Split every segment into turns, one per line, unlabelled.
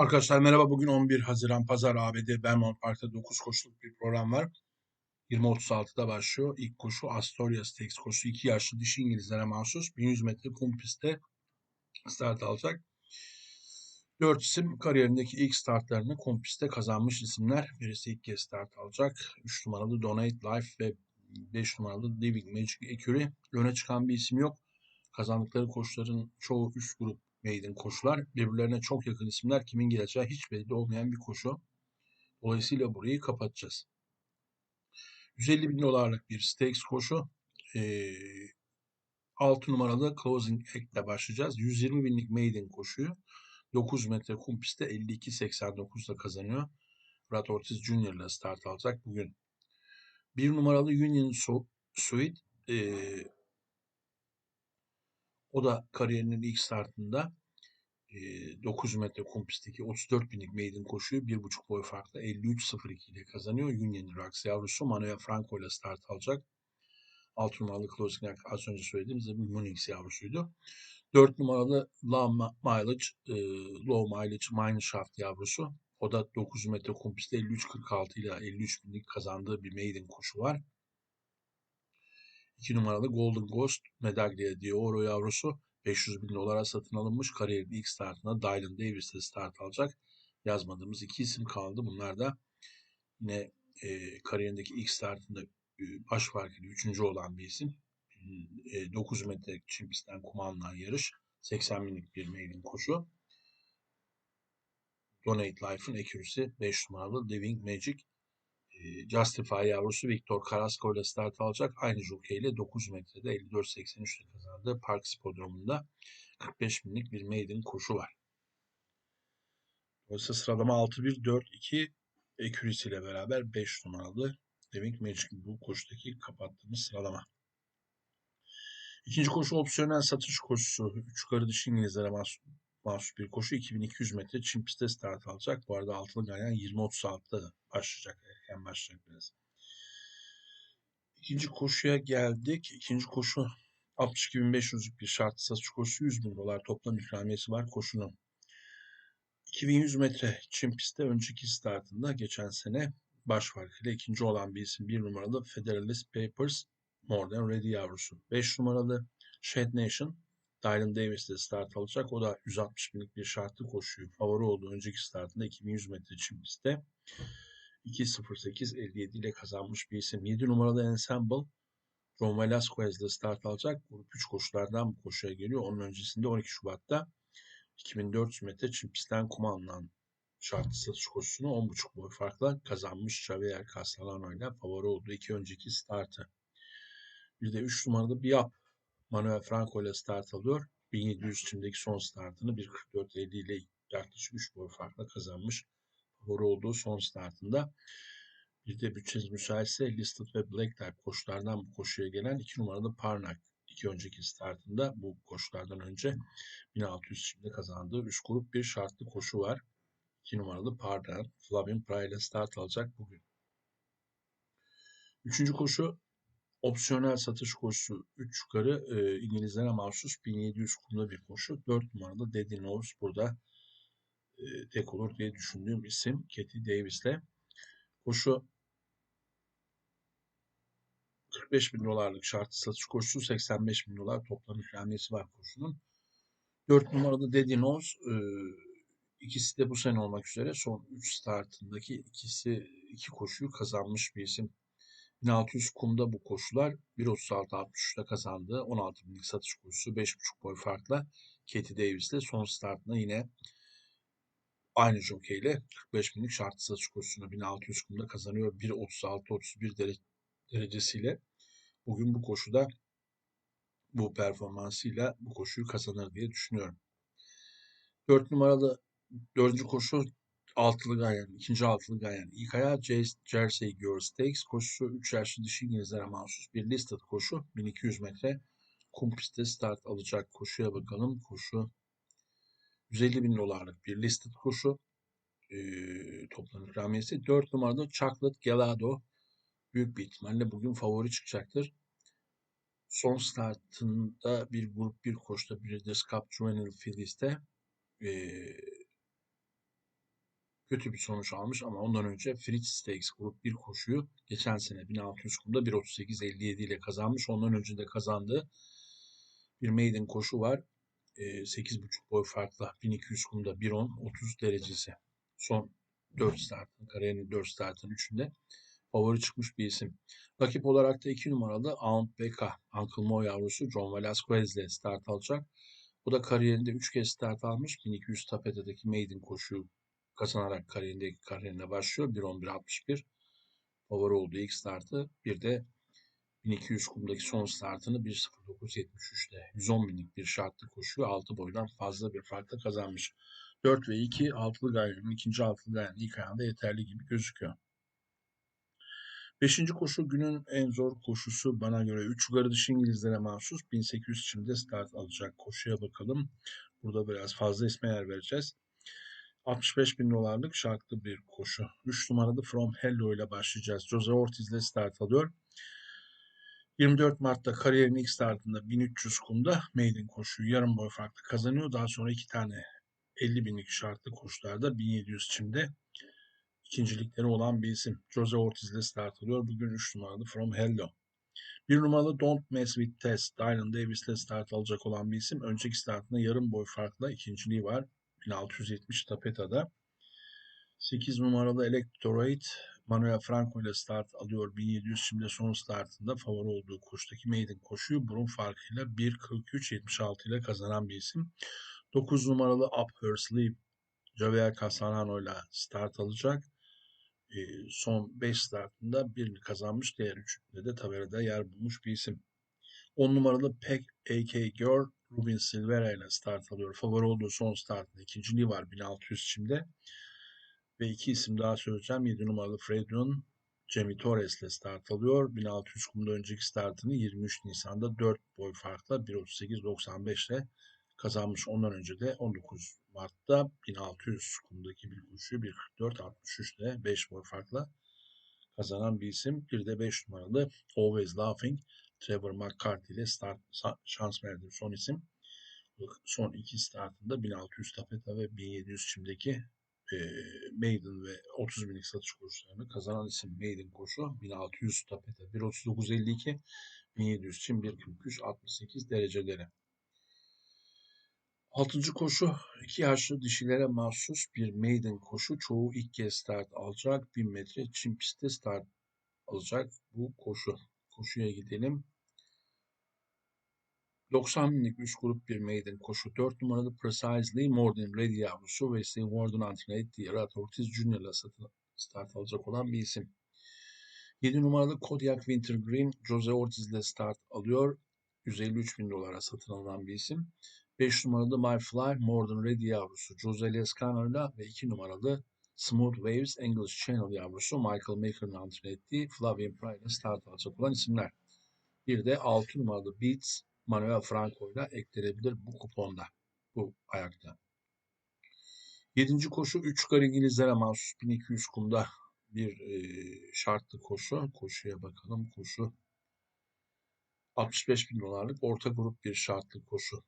Arkadaşlar merhaba. Bugün 11 Haziran Pazar ABD Belmont Park'ta 9 koşuluk bir program var. 20.36'da başlıyor. İlk koşu Astoria Stakes koşusu. 2 yaşlı dişi İngilizlere mahsus. 1100 metre kum pistte start alacak. 4 isim kariyerindeki ilk startlarını kum pistte kazanmış isimler. Birisi ilk kez start alacak. 3 numaralı Donate Life ve 5 numaralı Living Magic Ecury. Öne çıkan bir isim yok. Kazandıkları koşuların çoğu üst grup maiden koşular. Birbirlerine çok yakın isimler. Kimin geleceği hiç belli olmayan bir koşu. Dolayısıyla burayı kapatacağız. 150 bin dolarlık bir stakes koşu. Ee, 6 numaralı Closing Act ile başlayacağız. 120 binlik maiden koşuyu 9 metre kum pistte 52.89'da kazanıyor. Brad Ortiz Jr. ile start alacak bugün. 1 numaralı Union Suite e, o da kariyerinin ilk startında e, 9 metre kum pistteki 34 binlik maiden koşuyu 1,5 boy farkla 53.02 ile kazanıyor. Union Rocks yavrusu Manuel Franco ile start alacak. 6 numaralı Closing az önce söylediğimiz gibi Munich yavrusuydu. 4 numaralı Low Mileage, e, Low Mileage Mineshaft yavrusu. O da 9 metre kum pistte 53.46 ile 53 binlik kazandığı bir maiden koşu var. 2 numaralı Golden Ghost Medaglia Dioro yavrusu 500 bin dolara satın alınmış. Kariyerin ilk startında Dylan Davis'te start alacak. Yazmadığımız iki isim kaldı. Bunlar da yine e, kariyerindeki ilk startında e, baş farkıyla üçüncü olan bir isim. E, 9 metre çim pistten kumandan yarış. 80 binlik bir mailin koşu. Donate Life'ın ekürüsü 5 numaralı Living Magic Justify yavrusu Victor Carrasco ile start alacak. Aynı jockey ile 9 metrede 54.83'te kazandı. Park Spodromu'nda 45 binlik bir maiden koşu var. Dolayısıyla sıralama 6-1-4-2 Accuracy ile beraber 5 numaralı Living Magic bu koşudaki kapattığımız sıralama. İkinci koşu opsiyonel satış koşusu. Üç yukarı dış İngilizlere bir koşu 2200 metre çim pistte start alacak. Bu arada altılı ganyan 20.36'da başlayacak. Erken başlayacak biraz. İkinci koşuya geldik. İkinci koşu 62.500'lük bir şart satış koşusu 100 bin dolar toplam ikramiyesi var koşunun. 2100 metre çim pistte önceki startında geçen sene baş farkıyla ikinci olan bir isim bir numaralı Federalist Papers More Than Ready yavrusu. 5 numaralı Shed Nation Dylan Davis de start alacak. O da 160 binlik bir şartlı koşuyu favori olduğu önceki startında 2100 metre çim pistte 2.08.57 ile kazanmış bir isim. 7 numaralı Ensemble Ron Velasquez ile start alacak. Grup 3 koşulardan bu koşuya geliyor. Onun öncesinde 12 Şubat'ta 2400 metre çim pistten kuma şartlı satış koşusunu 10.5 boy farkla kazanmış Xavier Castellano ile favori olduğu iki önceki startı. Bir de 3 numaralı Biap Manuel Franco ile start alıyor. 1700 çimdeki son startını 1.44.50 ile yaklaşık 3 boy farkla kazanmış. Favori olduğu son startında. Bir de bütçeniz müsaitse Listed ve Black Type koşulardan bu koşuya gelen 2 numaralı Parnak. iki önceki startında bu koşulardan önce 1600 çimde kazandığı 3 grup bir şartlı koşu var. 2 numaralı Parnak. Flavin Pry ile start alacak bugün. Üçüncü koşu Opsiyonel satış koşusu 3 yukarı e, İngilizlere mahsus 1700 kumda bir koşu. 4 numaralı Daddy Knows burada e, tek olur diye düşündüğüm isim Katie Davis'le. Koşu 45 bin dolarlık şartlı satış koşusu 85 bin dolar toplam ikramiyesi var koşunun. 4 numaralı Daddy Knows e, ikisi de bu sene olmak üzere son 3 startındaki ikisi iki koşuyu kazanmış bir isim. 1600 kumda bu koşular 1.36.63'te kazandı. 16 binlik satış koşusu 5.5 boy farkla Katie Davis'le son startına yine aynı jockey ile 45 binlik şartlı satış koşusunu 1600 kumda kazanıyor. 1.36-31 dere derecesiyle bugün bu koşuda bu performansıyla bu koşuyu kazanır diye düşünüyorum. 4 numaralı 4. koşu altılı Gayen, ikinci altılı Gayen. İlk ayağı Jersey Girl Stakes koşusu 3 yaşlı dişi İngilizlere mahsus bir listed koşu. 1200 metre kum pistte start alacak koşuya bakalım. Koşu 150 bin dolarlık bir listed koşu. Ee, toplam ikramiyesi 4 numarada Chocolate Gelado büyük bir ihtimalle bugün favori çıkacaktır. Son startında bir grup bir koşta bir de Cup Juvenile Phillies'te ee, kötü bir sonuç almış ama ondan önce Fritz Stakes Grup 1 koşuyu geçen sene 1600 kumda 1.38.57 ile kazanmış. Ondan önce de kazandığı bir maiden koşu var. E, 8.5 boy farkla 1200 kumda 1.10 30 derecesi. Son 4 startın, kariyerinin 4 startın 3'ünde favori çıkmış bir isim. Rakip olarak da 2 numaralı Aunt Becca, Uncle Mo yavrusu John Velasquez ile start alacak. Bu da kariyerinde 3 kez start almış. 1200 tapetedeki maiden koşuyu kazanarak kariyerindeki kariyerine başlıyor. 1.11.61 favori olduğu ilk startı. Bir de 1200 kumdaki son startını 1.09.73'te 110 binlik bir şartlı koşuyor. 6 boydan fazla bir farkla kazanmış. 4 ve 2 altılı gayrının ikinci altılı gayrının ilk ayağında yeterli gibi gözüküyor. Beşinci koşu günün en zor koşusu bana göre 3 yukarı dışı İngilizlere mahsus 1800 çimde start alacak koşuya bakalım. Burada biraz fazla isme yer vereceğiz. 65 bin dolarlık şartlı bir koşu. 3 numaralı From Hello ile başlayacağız. Jose Ortiz ile start alıyor. 24 Mart'ta kariyerin ilk startında 1300 kumda maiden koşuyu yarım boy farklı kazanıyor. Daha sonra iki tane 50 binlik şartlı koşularda 1700 çimde ikincilikleri olan bir isim. Jose Ortiz ile start alıyor. Bugün 3 numaralı From Hello. Bir numaralı Don't Mess With Test, Dylan Davis ile start alacak olan bir isim. Önceki startında yarım boy farkla ikinciliği var. 1670 Tapeta'da. 8 numaralı Electorate Manuel Franco ile start alıyor. 1700 şimdi son startında favori olduğu koştaki maiden koşuyu burun farkıyla 1.43.76 ile kazanan bir isim. 9 numaralı Up Her Sleeve Javier Casanano ile start alacak. E, son 5 startında birini kazanmış. Diğer üçünde de tabelada yer bulmuş bir isim. 10 numaralı Peck AK Girl Rubin Silvera ile start alıyor. Favori olduğu son startında ikinciliği var 1600 şimdi. Ve iki isim daha söyleyeceğim. 7 numaralı Fredon Jamie Torres ile start alıyor. 1600 kumda önceki startını 23 Nisan'da 4 boy farkla 1.38.95 ile kazanmış. Ondan önce de 19 Mart'ta 1600 kumdaki bir koşuyu 1.44.63 ile 5 boy farkla kazanan bir isim. Bir de 5 numaralı Always Laughing Trevor McCarthy ile start şans verdiğim son isim. Son iki startında 1600 tapeta ve 1700 çimdeki e, Maiden ve 30 binlik satış koşularını kazanan isim Maiden koşu 1600 tapeta 1.39.52 1700 çim 1.43 68 dereceleri. Altıncı koşu iki yaşlı dişilere mahsus bir maiden koşu. Çoğu ilk kez start alacak. 1000 metre çim pistte start alacak bu koşu. Koşuya gidelim. 90 binlik 3 grup bir maiden koşu. 4 numaralı Precisely Morden Ready yavrusu Wesley Warden antrenör ettiği Rat Ortiz Jr. ile start alacak olan bir isim. 7 numaralı Kodiak Wintergreen Jose Ortiz ile start alıyor. 153 bin dolara satın alınan bir isim. 5 numaralı My Fly Morden Ready yavrusu Jose Lescano ile ve 2 numaralı Smooth Waves English Channel yavrusu Michael Maker'ın antrenör ettiği Flavian Pride ile start alacak olan isimler. Bir de 6 numaralı Beats Manuel Franco ile eklenebilir bu kuponda, bu ayakta. Yedinci koşu 3 kar İngilizlere mahsus 1200 kumda bir e, şartlı koşu. Koşuya bakalım. Koşu 65 bin dolarlık orta grup bir şartlı koşu.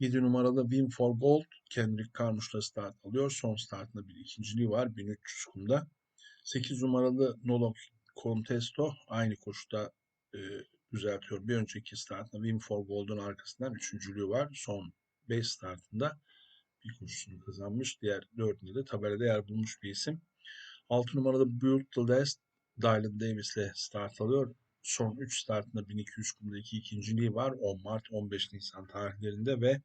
7 numaralı Win for Gold Kendrick Carmouche'la start alıyor. Son startında bir ikinciliği var 1300 kumda. 8 numaralı Nolok Contesto aynı koşuda e, düzeltiyor. Bir önceki startında Win for Gold'un arkasından üçüncülüğü var. Son 5 startında bir koşusunu kazanmış. Diğer dördünde de tabelada yer bulmuş bir isim. 6 numaralı Build the Last Dylan Davis ile start alıyor. Son 3 startında 1200 kumdaki ikinciliği var. 10 Mart 15 Nisan tarihlerinde ve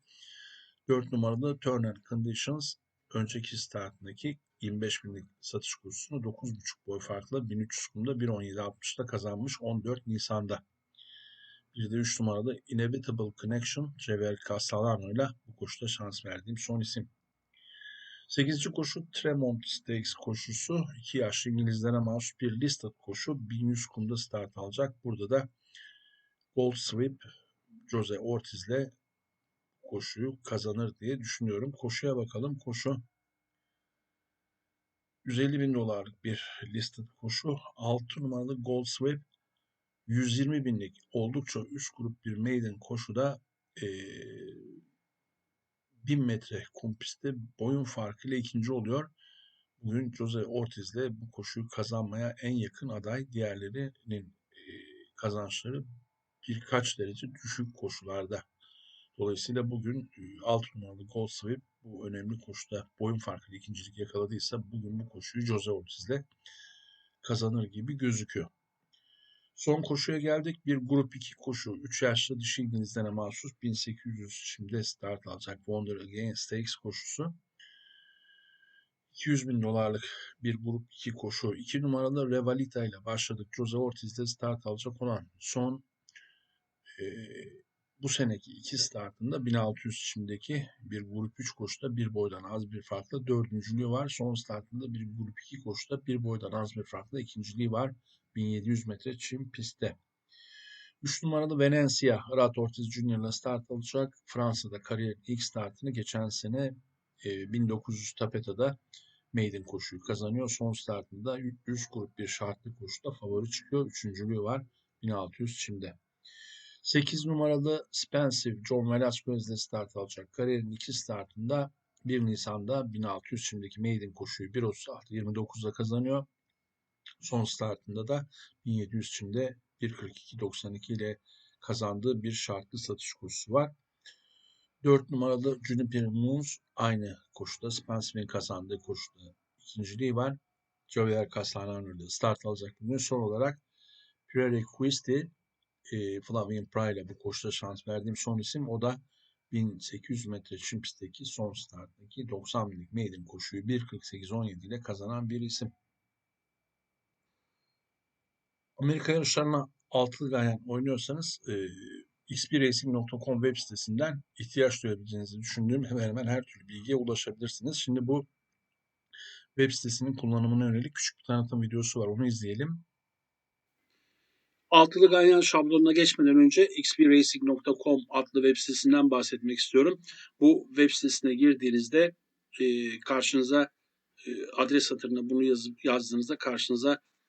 4 numaralı Turn and Conditions önceki startındaki 25 binlik satış kursunu 9.5 boy farklı 1300 kumda 1.17.60'da kazanmış 14 Nisan'da. Bir de 3 numaralı Inevitable Connection Javier Castellano ile bu koşuda şans verdiğim son isim. 8. koşu Tremont Stakes koşusu. 2 yaşlı İngilizlere mahsus bir listed koşu. 1100 kumda start alacak. Burada da Gold Sweep Jose Ortiz ile koşuyu kazanır diye düşünüyorum. Koşuya bakalım. Koşu 150 bin dolarlık bir listed koşu. 6 numaralı Gold Sweep 120 binlik oldukça üst grup bir maiden koşuda e, 1000 metre kum pistte boyun farkıyla ikinci oluyor. bugün Jose Ortiz'le bu koşuyu kazanmaya en yakın aday. Diğerlerinin e, kazançları birkaç derece düşük koşularda. Dolayısıyla bugün 6 numaralı Gold Sweep bu önemli koşuda boyun farkıyla ikincilik yakaladıysa bugün bu koşuyu Jose Ortiz'le kazanır gibi gözüküyor. Son koşuya geldik. Bir grup 2 koşu. 3 yaşlı dişi İngilizlere mahsus 1800 şimdi start alacak Wonder Again Stakes koşusu. 200 bin dolarlık bir grup 2 koşu. 2 numaralı Revalita ile başladık. Jose Ortiz'de start alacak olan son e, bu seneki iki startında 1600 şimdiki bir grup 3 koşuda bir boydan az bir farkla dördüncülüğü var. Son startında bir grup 2 koşuda bir boydan az bir farkla ikinciliği var. 1700 metre çim pistte. 3 numaralı Venencia, Rat Ortiz Junior ile start alacak. Fransa'da kariyerin ilk startını geçen sene e, 1900 Tapeta'da maiden koşuyu kazanıyor. Son startında 3 grup bir şartlı koşuda favori çıkıyor. Üçüncülüğü var 1600 çimde. 8 numaralı Spencer John Velasquez ile start alacak. Kariyerin iki startında 1 Nisan'da 1600 çimdeki maiden koşuyu 1.36-29'da kazanıyor. Son startında da 1700 çimde 1.42.92 ile kazandığı bir şartlı satış koşusu var. 4 numaralı Juniper Moons aynı koşuda Spencer'in kazandığı koşuda ikinciliği var. Javier Castellano'da start alacak bugün. Son olarak Pierre Quisti e, Flavien Pry ile bu koşuda şans verdiğim son isim. O da 1800 metre çim pistteki son starttaki 90 binlik maiden koşuyu 1.48.17 ile kazanan bir isim. Amerika yarışlarına altılı gayen oynuyorsanız e, xpracing.com web sitesinden ihtiyaç duyabileceğinizi düşündüğüm hemen hemen her türlü bilgiye ulaşabilirsiniz. Şimdi bu web sitesinin kullanımına yönelik küçük bir tanıtım videosu var. Onu izleyelim.
Altılı ganyan şablonuna geçmeden önce xpracing.com adlı web sitesinden bahsetmek istiyorum. Bu web sitesine girdiğinizde e, karşınıza e, adres satırına bunu yazıp yazdığınızda karşınıza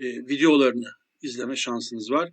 E, videolarını izleme şansınız var.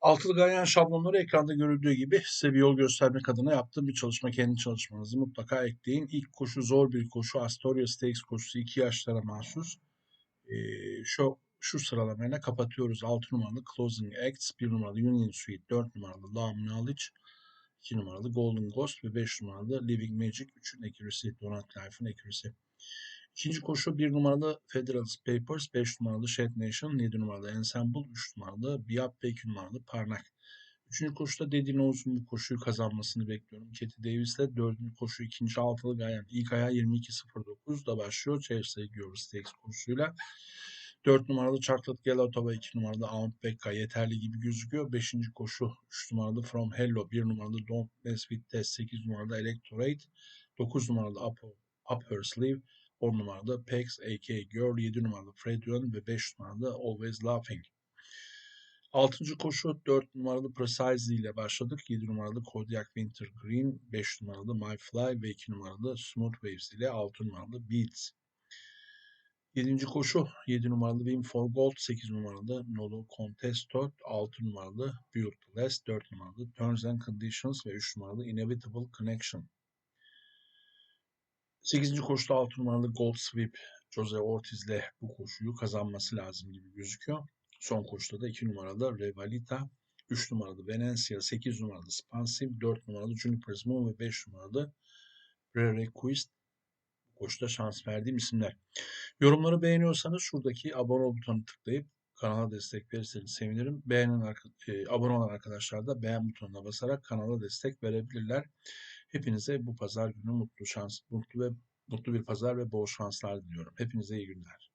Altılı ganyan şablonları ekranda görüldüğü gibi size bir yol göstermek adına yaptığım bir çalışma. Kendi çalışmanızı mutlaka ekleyin. İlk koşu zor bir koşu. Astoria Stakes koşusu 2 yaşlara mahsus. Ee, şu şu sıralamayla kapatıyoruz. 6 numaralı Closing Acts, 1 numaralı Union Suite, 4 numaralı Law Knowledge, 2 numaralı Golden Ghost ve 5 numaralı Living Magic. 3'ün accuracy, Donald Life'ın accuracy. İkinci koşu 1 numaralı Federalist Papers, 5 numaralı Shed Nation, 7 numaralı Ensemble, 3 numaralı Biap ve 2 numaralı Parnak. Üçüncü koşuda Dedi Noz'un bu koşuyu kazanmasını bekliyorum. Katie Davis'le dördüncü koşu ikinci altılı gayen. İlk ayağı 22.09'da başlıyor. Chelsea Giver Stakes koşusuyla. 4 numaralı Chocolate Gelato ve 2 numaralı Outback'a yeterli gibi gözüküyor. 5. koşu 3 numaralı From Hello, 1 numaralı Don't Mess With Test, 8 numaralı Electorate, 9 numaralı Up, Up Her Sleeve, 10 numaralı Pex AK Girl, 7 numaralı Fred Yön ve 5 numaralı Always Laughing. 6. koşu 4 numaralı Precisely ile başladık. 7 numaralı Kodiak Winter Green, 5 numaralı My Fly ve 2 numaralı Smooth Waves ile 6 numaralı Beats. 7. koşu 7 numaralı Win for Gold, 8 numaralı Nolo Contesto, 6 numaralı Build Last, 4 numaralı Terms and Conditions ve 3 numaralı Inevitable Connection. 8. koşuda 6 numaralı Gold Sweep Jose Ortiz'le bu koşuyu kazanması lazım gibi gözüküyor. Son koşuda da 2 numaralı Revalita, 3 numaralı Venecia, 8 numaralı Spansim, 4 numaralı Juniper's Moon ve 5 numaralı Prerequist koşuda şans verdiğim isimler. Yorumları beğeniyorsanız şuradaki abone ol butonuna tıklayıp kanala destek verirseniz sevinirim. Beğenen, e, abone olan arkadaşlar da beğen butonuna basarak kanala destek verebilirler. Hepinize bu pazar günü mutlu şans, mutlu ve mutlu bir pazar ve bol şanslar diliyorum. Hepinize iyi günler.